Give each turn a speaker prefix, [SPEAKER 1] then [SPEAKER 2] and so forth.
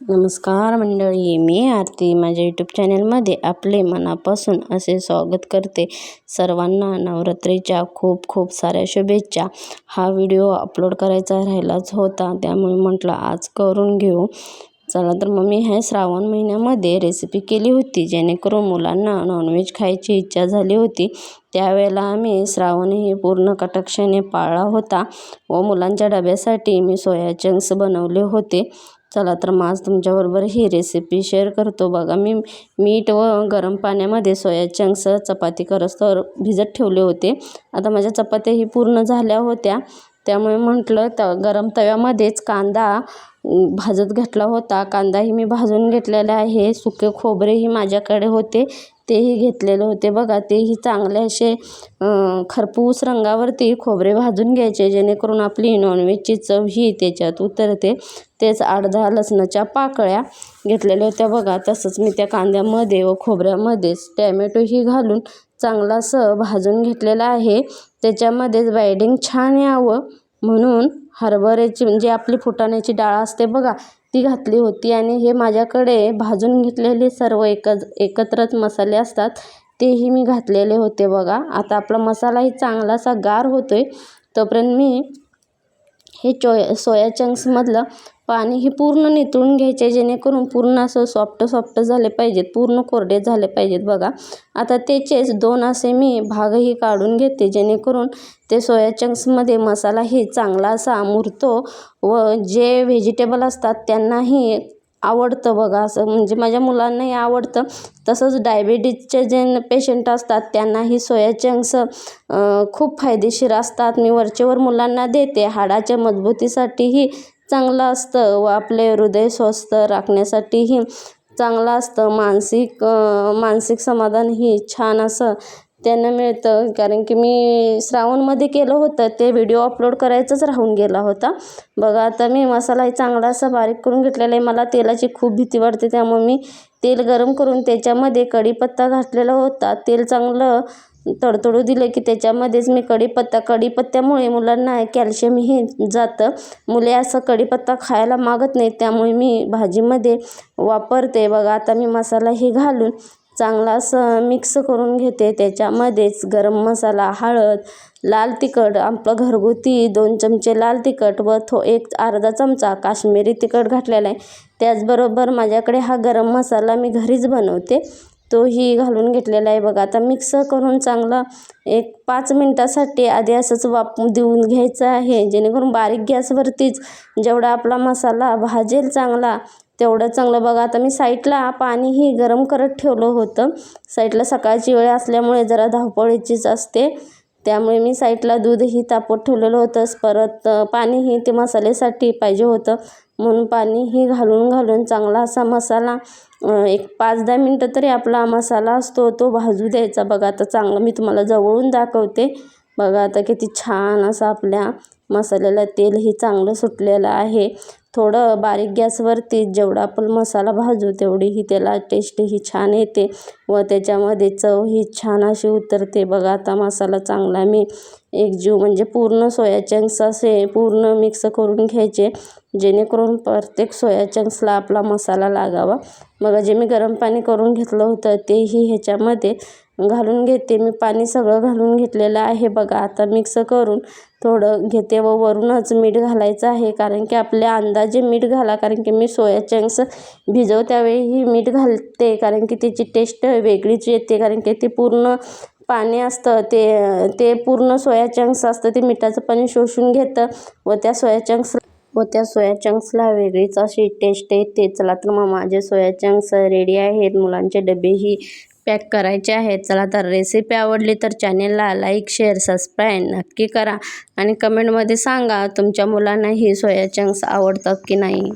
[SPEAKER 1] नमस्कार मंडळी मी आरती. माझ्या यूट्यूब चॅनलमध्ये आपले मनापासून असे स्वागत करते. सर्वांना नवरात्रीच्या खूप खूप साऱ्या शुभेच्छा. हा व्हिडिओ अपलोड करायचा राहिलाच होता त्यामुळे म्हटलं आज करून घेऊ. चला तर मग मी ह्या श्रावण महिन्यामध्ये रेसिपी केली होती जेणेकरून मुलांना नॉनव्हेज खायची इच्छा झाली होती. त्यावेळेला आम्ही श्रावणही पूर्ण कटाक्षाने पाळला होता व मुलांच्या डब्यासाठी मी सोया चंक्स बनवले होते. चला तर मग आज तुमच्याबरोबर ही रेसिपी शेअर करतो. बघा मी मीठ व गरम पाण्यामध्ये सोया चंक्स चपाती करस्तर भिजत ठेवले होते. आता माझ्या चपात्या ही पूर्ण झाल्या होत्या. त्यामुळे म्हटलं त गरम तव्यामध्येच कांदा भाजत घेतला होता. कांदाही मी भाजून घेतलेला आहे. सुके खोबरेही माझ्याकडे होते. तेही घेतलेले होते. बघा तेही चांगले असे खरपूस रंगावरती खोबरे भाजून घ्यायचे जेणेकरून आपली नॉनव्हेजची चव ही त्याच्यात उतरते. तेच आठ दहा लसणाच्या पाकळ्या घेतलेल्या होत्या. बघा तसंच मी त्या कांद्यामध्ये व खोबऱ्यामध्येच टॅमॅटोही घालून चांगला असं भाजून घेतलेलं आहे. त्याच्यामध्येच बायडिंग छान यावं म्हणून हरभऱ्याची म्हणजे आपली फुटाण्याची डाळ असते बघा ती घातली होती आणि हे माझ्याकडे भाजून घेतलेले सर्व एकच एकत्रच मसाले असतात तेही मी घातलेले होते बघा. आता आपला मसालाही चांगलासा गार होतो आहे तोपर्यंत मी हे चोय सोया चंक्समधलं पाणी हे पूर्ण नितळून घ्यायचे जेणेकरून पूर्ण असं सॉफ्ट सॉफ्ट झाले पाहिजेत. पूर्ण कोरडे झाले पाहिजेत बघा. आता त्याचेच दोन असे मी भागही काढून घेते जेणेकरून ते सोया चंक्समध्ये मसालाही चांगला असा मुरतो व जे व्हेजिटेबल असतात त्यांनाही आवडतं बघा. असं म्हणजे माझ्या मुलांनाही आवडतं. तसंच डायबिटीजचे जे पेशंट असतात त्यांनाही सोया चंक्स खूप फायदेशीर असतात. मी वरचेवर मुलांना देते. हाडाच्या मजबूतीसाठीही चांगलं असतं व आपले हृदय स्वस्थ राखण्यासाठीही चांगलं असतं. मानसिक मानसिक समाधानही छान असं त्यांना मिळतं. कारण की मी श्रावणमध्ये केलं होतं. ते व्हिडिओ अपलोड करायचंच राहून गेला होता. बघा आता मी मसालाही चांगला असा बारीक करून घेतलेला आहे. मला तेलाची खूप भीती वाटते. त्यामुळे मी तेल गरम करून त्याच्यामध्ये कढीपत्ता घातलेला होता. तेल चांगलं तडतडू दिलं की त्याच्यामध्येच मी कढीपत्ता कढीपत्त्यामुळे मुलांना कॅल्शियमही जातं. मुले असं कढीपत्ता खायला मागत नाही त्यामुळे मी भाजीमध्ये वापरते. बघा आता मी मसालाही घालून चांगला असं मिक्स करून घेते. त्याच्यामध्येच गरम मसाला हळद लाल तिखट आपलं घरगुती दोन चमचे लाल तिखट व थो एक अर्धा चमचा काश्मीरी तिखट घातलेला आहे. त्याचबरोबर माझ्याकडे हा गरम मसाला मी घरीच बनवते. तोही घालून घेतलेला आहे बघा. आता मिक्स करून चांगलं एक पाच मिनटासाठी आधी असंच वाप देऊन घ्यायचं आहे. जेणेकरून बारीक गॅसवरतीच जेवढा आपला मसाला भाजेल चांगला तेवढं चांगलं बघा. आता मी साईडला पाणीही गरम करत ठेवलं होतं. साईडला सकाळची वेळ असल्यामुळे जरा धावपळीचीच असते. त्यामुळे मी साईडला दूधही तापत ठेवलेलं होतं. परत पाणीही ते मसाल्यासाठी पाहिजे होतं. म्हणून पाणीही घालून घालून चांगला असा मसाला एक पाच दहा मिनटं तरी आपला मसाला असतो तो भाजू द्यायचा. बघा आता चांगलं मी तुम्हाला जवळून दाखवते. बघा आता किती छान असं आपल्या मसाल्याला तेलही चांगलं सुटलेलं आहे. थोडं बारीक गॅसवरती जेवढा आपण मसाला भाजू तेवढीही त्याला टेस्टही छान येते व त्याच्यामध्ये चवही छान अशी उतरते. बघा आता मसाला चांगला मी एक जीव म्हणजे पूर्ण सोया चंक्स असे पूर्ण मिक्स करून घ्यायचे जेणेकरून प्रत्येक सोया चंक्सला आपला मसाला लागावा. मग जे मी गरम पाणी करून घेतलं होतं तेही ह्याच्यामध्ये घालून घेते. मी पाणी सगळं घालून घेतलेलं आहे. बघा आता मिक्स करून थोडं घेते व वरूनच मीठ घालायचं आहे. कारण की आपल्या अंदाजे मीठ घाला. कारण की मी सोया चंक्स भिजवत्यावेळीही मीठ घालते. कारण की त्याची टेस्ट वेगळीच येते. कारण की ते पूर्ण पाणी असतं. ते ते पूर्ण सोया चंक्स असतं. ते मिठाचं पाणी शोषून घेतं व त्या सोया चंक्स व त्या सोया चंक्सला वेगळीच अशी टेस्ट येते. चला तर मग माझे सोया चंक्स रेडी आहेत. मुलांचे डबेही पॅक करायचे आहेत. चला तर रेसिपी आवडली तर चॅनेलला लाईक शेअर सबस्क्राईब नक्की करा. आणि कमेंटमध्ये सांगा तुमच्या मुलांना ही सोया चंक्स आवडतात की नाही.